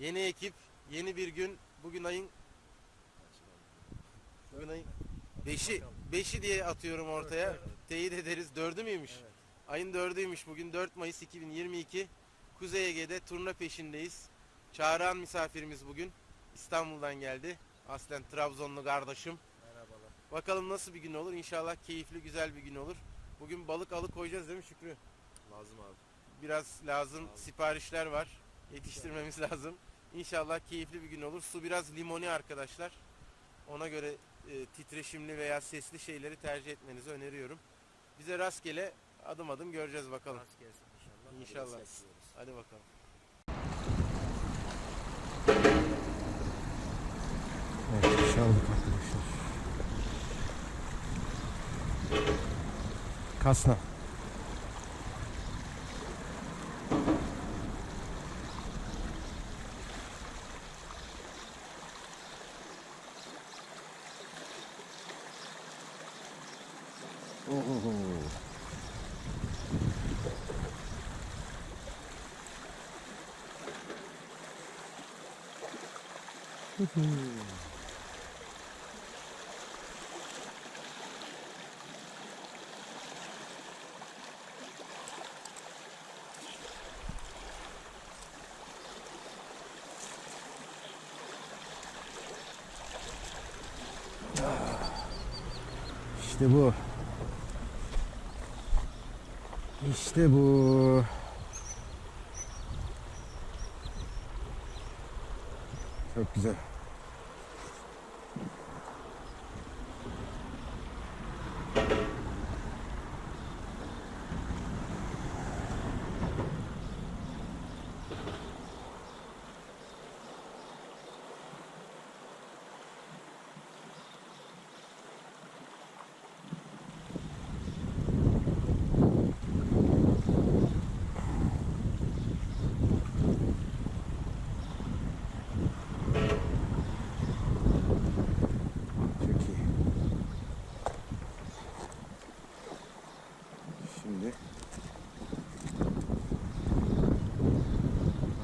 Yeni ekip, yeni bir gün. Bugün ayın Bugün ayın 5'i 5'i diye atıyorum ortaya. Teyit ederiz. 4'ü müymüş? Evet. Ayın 4'üymüş. Bugün 4 Mayıs 2022. Kuzey Ege'de turna peşindeyiz. Çağıran misafirimiz bugün. İstanbul'dan geldi. Aslen Trabzonlu kardeşim. Merhabalar. Bakalım nasıl bir gün olur. İnşallah keyifli, güzel bir gün olur. Bugün balık alık koyacağız değil mi Şükrü? Lazım abi. Biraz lazım. Siparişler var. Yetiştirmemiz lazım. İnşallah keyifli bir gün olur. Su biraz limoni arkadaşlar. Ona göre e, titreşimli veya sesli şeyleri tercih etmenizi öneriyorum. Bize rastgele adım adım göreceğiz bakalım. Rast gelsin inşallah. İnşallah. Hadi bakalım. Evet, iş aldık arkadaşlar. Kasna. İşte bu. İşte bu. Çok güzel. Çok iyi. Şimdi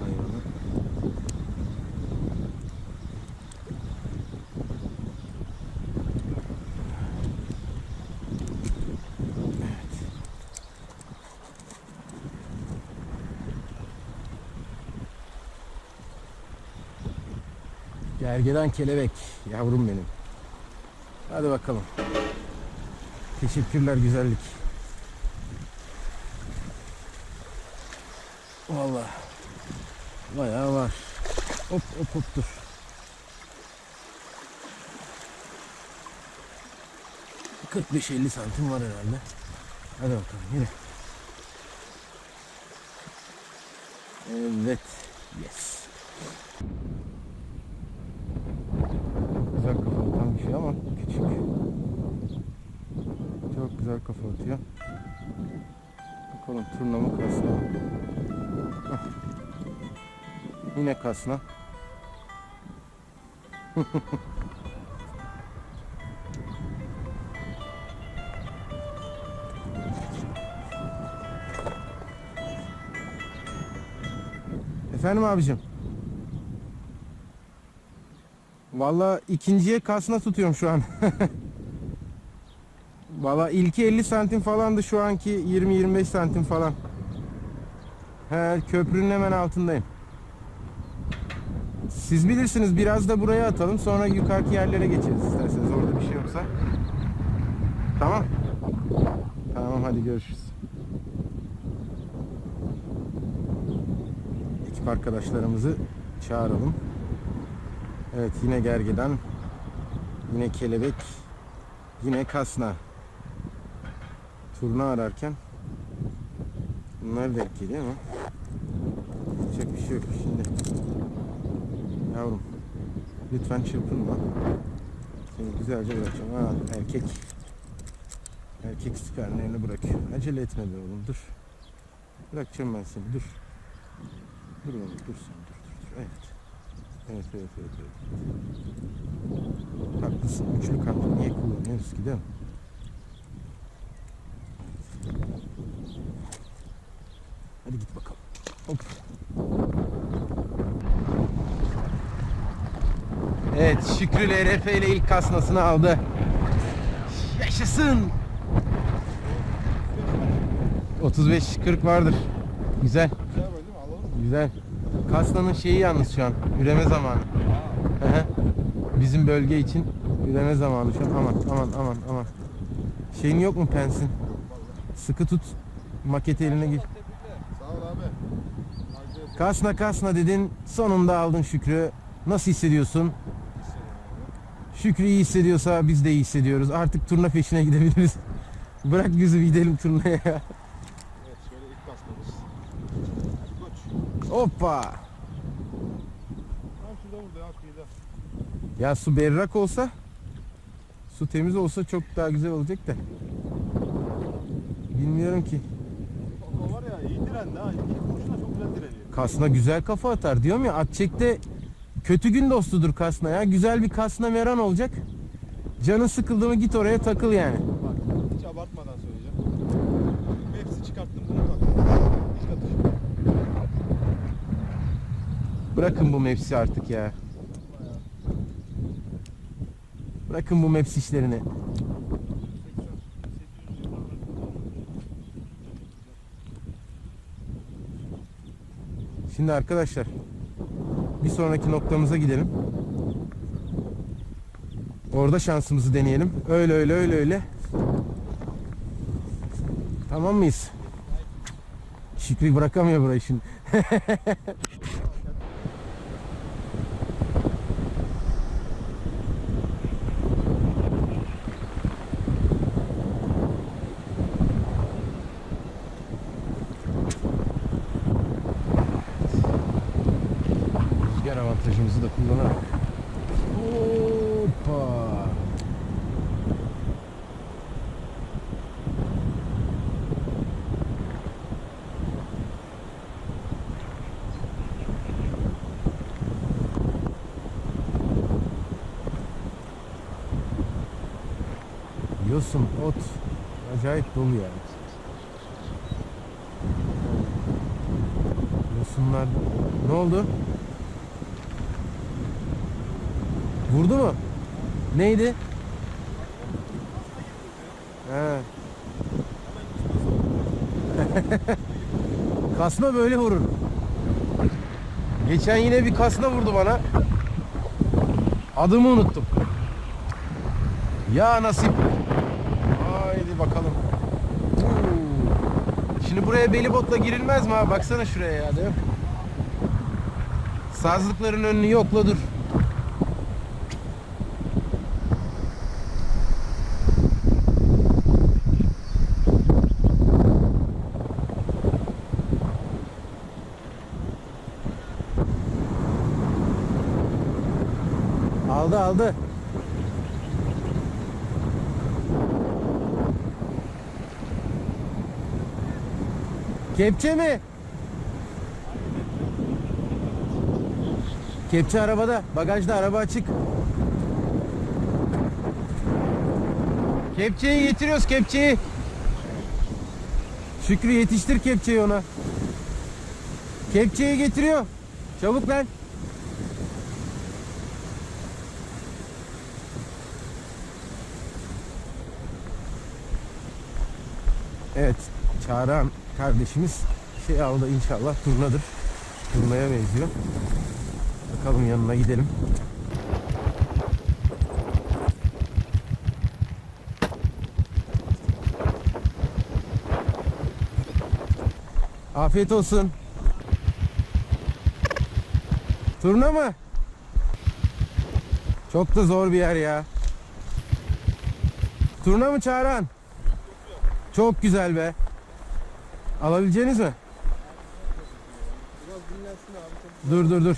hayvanı Evet. Gergedan kelebek yavrum benim. Hadi bakalım. Teşekkürler güzellik. Vallahi bayağı var. Hop hop hop dur. ...45-50 santim var herhalde. Hadi bakalım yine. Evet. Yes. Güzel kafa atan bir şey ama küçük. Çok güzel kafa atıyor. Bakalım turna mı kasna? Hah. Yine kasna. Efendim abicim. Valla ikinciye kasna tutuyorum şu an. Valla ilki 50 santim falandı şu anki 20-25 santim falan. He, köprünün hemen altındayım. Siz bilirsiniz biraz da buraya atalım sonra yukarıki yerlere geçeriz isterseniz orada bir şey yoksa. Tamam. Tamam hadi görüşürüz. Ekip arkadaşlarımızı çağıralım. Evet yine gergedan. Yine kelebek. Yine kasna. Turna ararken bunlar denk geliyor ama yapacak bir şey yok şimdi. Yavrum lütfen çırpınma. Seni güzelce bırakacağım. Ha, erkek. Erkek spermlerini bırakıyor. Acele etme be oğlum dur. Bırakacağım ben seni dur. Dur oğlum dur sen dur dur. dur. Evet. Evet evet evet. evet. Haklısın. Üçlü kamp niye kullanıyoruz ki değil mi? Hadi git bakalım. Hop. Evet Şükrü LRF ile ilk kasnasını aldı. Yaşasın. 35-40 vardır. Güzel. Güzel. Kasnanın şeyi yalnız şu an. Üreme zamanı. Bizim bölge için üreme zamanı şu an. Aman aman aman aman. Şeyin yok mu pensin? Sıkı tut. Maketi eline gir. Sağ ol abi. Harcayasın. Kasna kasna dedin. Sonunda aldın Şükrü. Nasıl hissediyorsun? Şükrü iyi hissediyorsa biz de iyi hissediyoruz. Artık turna peşine gidebiliriz. Bırak bir gidelim turnaya. Evet şöyle ilk basmamız. Koç. Hoppa. Tam şurada burada ya kıyıda. Ya su berrak olsa su temiz olsa çok daha güzel olacak da. Bilmiyorum ki. O var ya iyi direndi ha. Kurşuna çok güzel direniyor. Kasna güzel kafa atar diyorum ya. Atçek'te kötü gün dostudur Kasna ya. Güzel bir Kasna meran olacak. Canın sıkıldı mı git oraya takıl yani. Bak hiç abartmadan söyleyeceğim. Hepsi çıkarttım bunu taktım. Hiç katışmıyor. Bırakın bu mepsi artık ya. Bırakın bu meps işlerini. Şimdi arkadaşlar bir sonraki noktamıza gidelim. Orada şansımızı deneyelim. Öyle öyle öyle öyle. Tamam mıyız? Şükrü bırakamıyor burayı şimdi. Rüzgar avantajımızı da kullanarak. Hoppa. Yosun, ot acayip dolu yani. Yosunlar ne oldu? Vurdu mu? Neydi? He. kasma böyle vurur. Geçen yine bir kasna vurdu bana. Adımı unuttum. Ya nasip. Haydi bakalım. Şimdi buraya beli botla girilmez mi abi? Baksana şuraya ya değil? Sazlıkların önünü yokla dur. Aldı aldı. Kepçe mi? Kepçe arabada. Bagajda araba açık. Kepçeyi getiriyoruz kepçeyi. Şükrü yetiştir kepçeyi ona. Kepçeyi getiriyor. Çabuk lan. Evet, Çağrıhan kardeşimiz şey aldı inşallah turnadır. Turnaya benziyor. Bakalım yanına gidelim. Afiyet olsun. Turna mı? Çok da zor bir yer ya. Turna mı Çağrıhan? Çok güzel be. Alabileceğiniz mi? Biraz dinlensin abi. Çok Dur dur dur.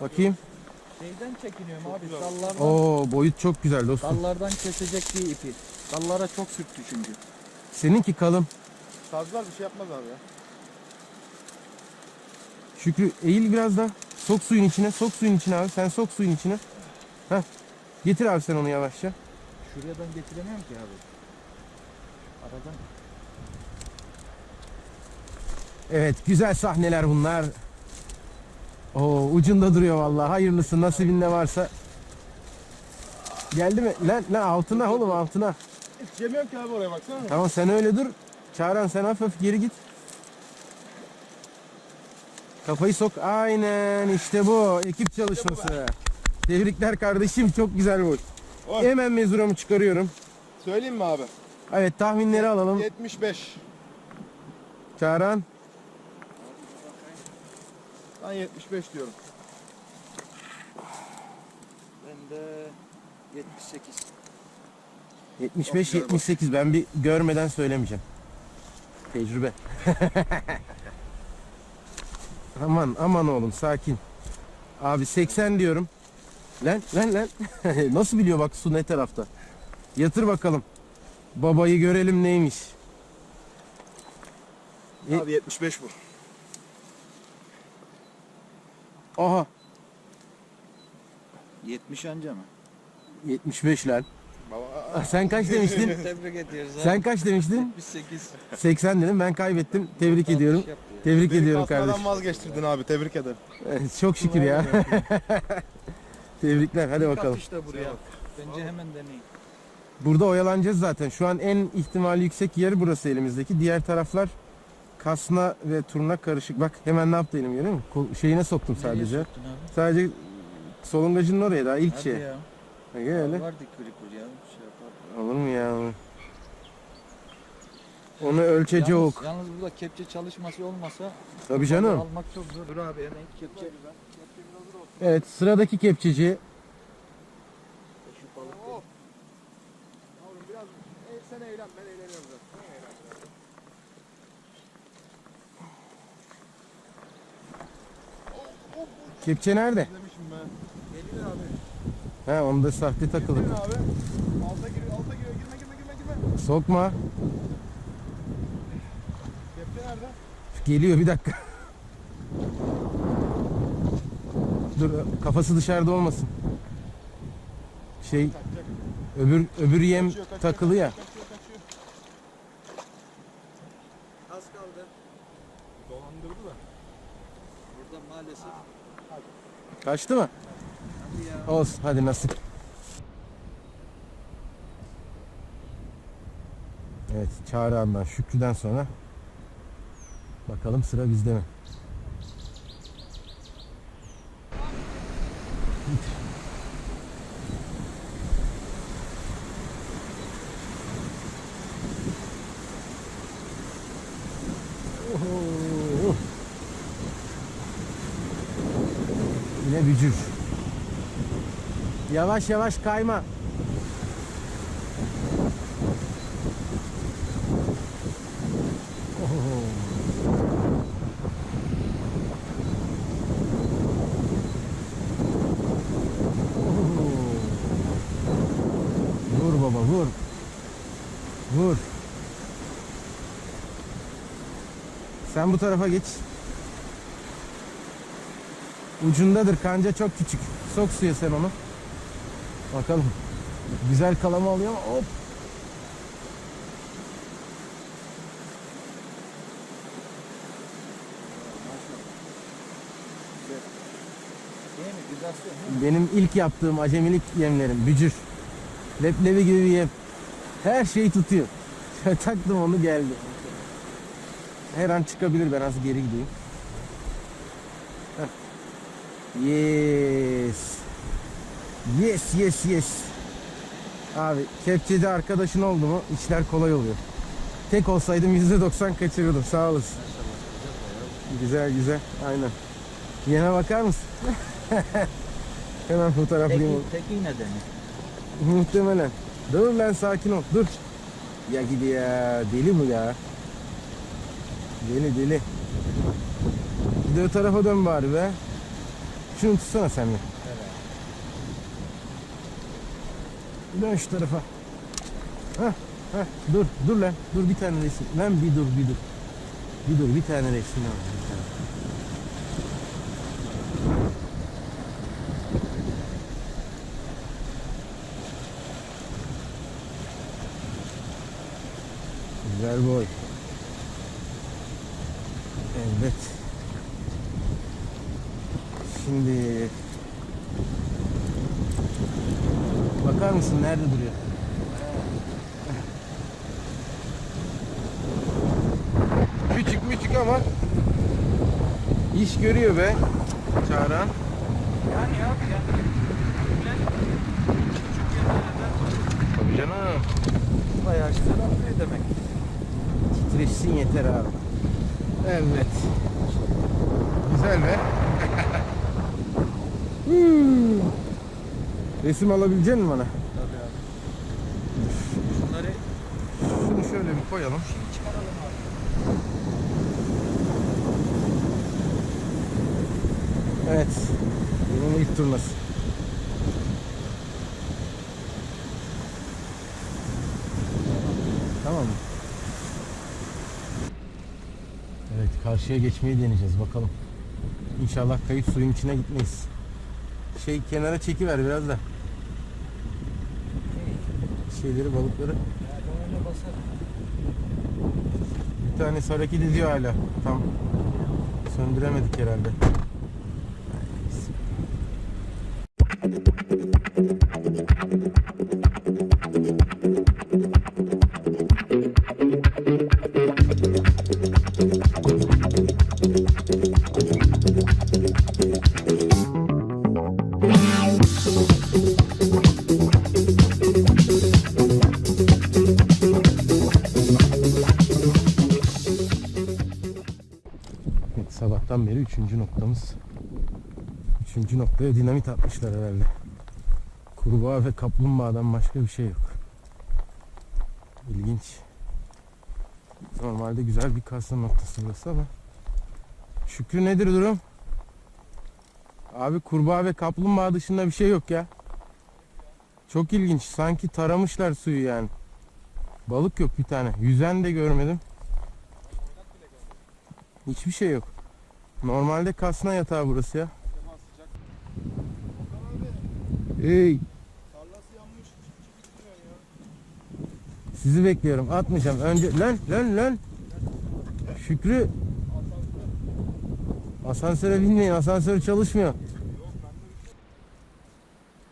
Bakayım. Şeyden çekiniyorum abi güzel. dallardan, Oo boyut çok güzel dostum. dallardan kesecek bir ipi. Dallara çok sürttü çünkü. Seninki kalın. Sazlar bir şey yapmaz abi ya. Şükrü eğil biraz da. Sok suyun içine. Sok suyun içine abi. Sen sok suyun içine. Heh. Getir abi sen onu yavaşça. Şuradan getiremiyorum ki abi. Aradan Evet güzel sahneler bunlar. Oo ucunda duruyor vallahi. Hayırlısı nasibin ne varsa. Geldi mi? Lan lan altına oğlum altına. Hiç yemiyorum ki abi oraya baksana. Tamam sen öyle dur. Çağıran sen hafif geri git. Kafayı sok. Aynen işte bu. Ekip çalışması. Tebrikler kardeşim. Çok güzel bu. Oy. Hemen mezuramı çıkarıyorum. Söyleyeyim mi abi? Evet tahminleri alalım. 75. Çağıran. Ben 75 diyorum. Ben de 78. 75 güzel bak. 78 ben bir görmeden söylemeyeceğim. Tecrübe. aman aman oğlum sakin. Abi 80 diyorum. Lan lan lan. Nasıl biliyor bak su ne tarafta. Yatır bakalım. Babayı görelim neymiş. Abi 75 bu. Aha 70 anca mı? 75 lan. Baba. Sen kaç demiştin? Tebrik ediyoruz abi. Sen kaç demiştin? 78. 80 dedim ben kaybettim. Tebrik ediyorum. Tebrik Beni ediyorum kasmadan kardeşim. vazgeçtirdin abi. Tebrik ederim. Çok şükür ya. Tebrikler hadi bakalım. işte buraya. Bence hemen deneyin. Burada oyalanacağız zaten. Şu an en ihtimali yüksek yer burası elimizdeki. Diğer taraflar kasna ve turna karışık. Bak hemen ne yaptı elim görüyor musun? Kol- şeyine soktum sadece. Nereye soktun abi? Sadece solungacının oraya daha ilk Hadi şey. ya. Bak öyle. Var dikri kur ya. Şey yapar. Olur mu ya? Onu ölçecek. Yalnız, yalnız burada kepçe çalışması olmasa Tabii canım. almak çok zor. Dur abi hemen kepçe. Evet sıradaki kepçeci. Şu balık Yavrum biraz e, sen eğlen ben eğleniyorum zaten. Kepçe nerede? Demişim ben. Geliyor abi. Ha onda sahte takılı. Geliyor abi. Alta giriyor, alta giriyor. Girme girme girme girme. Sokma. Kepçe nerede? Geliyor bir dakika. Dur kafası dışarıda olmasın. Şey öbür öbür yem takılı ya. Kaçtı mı? Hadi. Olsun hadi nasip. Evet Çağrı Şükrü'den sonra bakalım sıra bizde mi? Oho. Yine bücür. Yavaş yavaş kayma. Vur baba vur. Vur. Sen bu tarafa geç. Ucundadır kanca çok küçük. Sok suya sen onu. Bakalım. Güzel kalama ama hop. Benim ilk yaptığım acemilik yemlerim. Bücür. Leblebi gibi bir yem. Her şeyi tutuyor. Taktım onu geldi. Her an çıkabilir ben az geri gideyim. Heh. Yes. Yes yes yes. Abi kepçede arkadaşın oldu mu işler kolay oluyor. Tek olsaydım %90 kaçırırdım sağ olasın. Güzel güzel aynen. Yeme bakar mısın? Hemen fotoğraflayayım. Teki, teki nedeni. Muhtemelen. Dur lan sakin ol. Dur. Ya gidi ya. Deli bu ya. Deli deli. Bir de o tarafa dön bari be. Şunu tutsana sen bir. Dön şu tarafa. Hah, hah. Dur, dur lan. Dur bir tane resim. Lan bir dur, bir dur. Bir dur, bir tane resim al. Bir tane. Güzel boy. Evet. Şimdi bakar mısın nerede duruyor? Küçük ama iş görüyor be Çağran. Yani abi yerlerde Tabii canım. bayağı güzel atıyor demek. Titreşsin yeter abi. Evet. Güzel be. Hmm. Resim alabilecek misin bana? Tabii abi. Şunları Şunu şöyle bir koyalım. şimdi çıkaralım abi. Evet. Bunun ilk turnası. Tamam mı? Evet karşıya geçmeyi deneyeceğiz bakalım. İnşallah kayıp suyun içine gitmeyiz. Şey kenara çekiver biraz da. Şeyleri balıkları. Bir tanesi hareket ediyor hala. Tam söndüremedik herhalde. Üçüncü noktamız. Üçüncü noktaya dinamit atmışlar herhalde. Kurbağa ve kaplumbağadan başka bir şey yok. İlginç. Normalde güzel bir kazma noktası burası ama. Şükrü nedir durum? Abi kurbağa ve kaplumbağa dışında bir şey yok ya. Çok ilginç. Sanki taramışlar suyu yani. Balık yok bir tane. Yüzen de görmedim. Hiçbir şey yok. Normalde kasna yatağı burası ya. Gitmiyor ya. sizi bekliyorum. Atmayacağım. Önce lan lan lan. Şükrü asansöre binmeyin. Asansör çalışmıyor.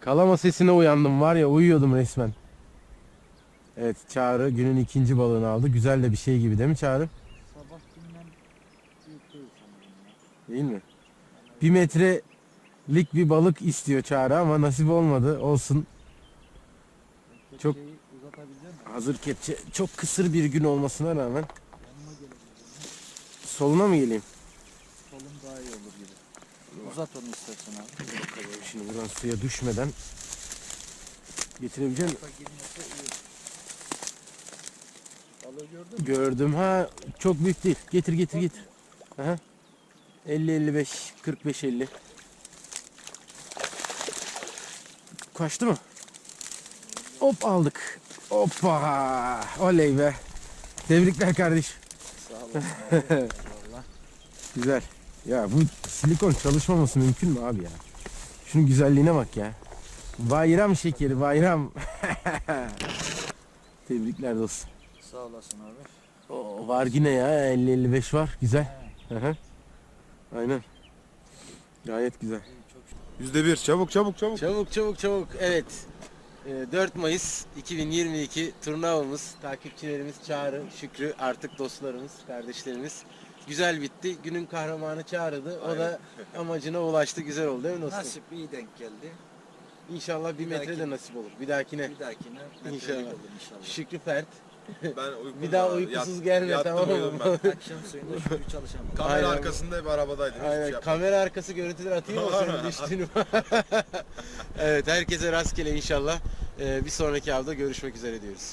Kalama sesine uyandım var ya uyuyordum resmen. Evet Çağrı günün ikinci balığını aldı. Güzel de bir şey gibi değil mi Çağrı? Sabah günden büyük değil sanırım ya. Değil mi? Bir metrelik bir balık istiyor Çağrı ama nasip olmadı. Olsun. Çok- misin? Hazır kepçe çok kısır bir gün olmasına rağmen soluna mı geleyim? Solum daha iyi olur gibi. Uzat onu istersen abi. Şimdi buradan suya düşmeden gördün mü? Gördüm ha çok büyük değil. Getir getir getir. Aha. 50 55 45 50. Kaçtı mı? Hop aldık. Hoppa. Oley be. Tebrikler kardeş. Sağ. Eyvallah. Güzel. Ya bu silikon çalışmaması mümkün mü abi ya? Şunun güzelliğine bak ya. Bayram şekeri bayram. Tebrikler dostum. Sağ olasın abi. O var yine ya 50-55 var güzel. Hı hı. Aynen. Gayet güzel. Yüzde bir. Çabuk çabuk çabuk. Çabuk çabuk çabuk. Evet. Ee, 4 Mayıs 2022 turnuvamız, takipçilerimiz Çağrı, Şükrü, artık dostlarımız, kardeşlerimiz. Güzel bitti. Günün kahramanı Çağrı'dı. O da amacına ulaştı. Güzel oldu değil mi dostum? Nasip iyi denk geldi. İnşallah bir Bir metre dahaki- de nasip olur. Bir dahakine. Bir dahakine İnşallah. olur inşallah. Şükrü Fert. Ben uykum Bir daha uykusuz Yat- gelme yattım, tamam uyudum mı? ben. Akşam suyunda şükür çalışamam. Kamera Aynen. arkasında hep arabadaydım. Hiçbir şey Aynen. yapmadım. Kamera arkası görüntüler atayım mı senin düştüğünü? evet herkese rastgele inşallah. Ee, bir sonraki hafta görüşmek üzere diyoruz.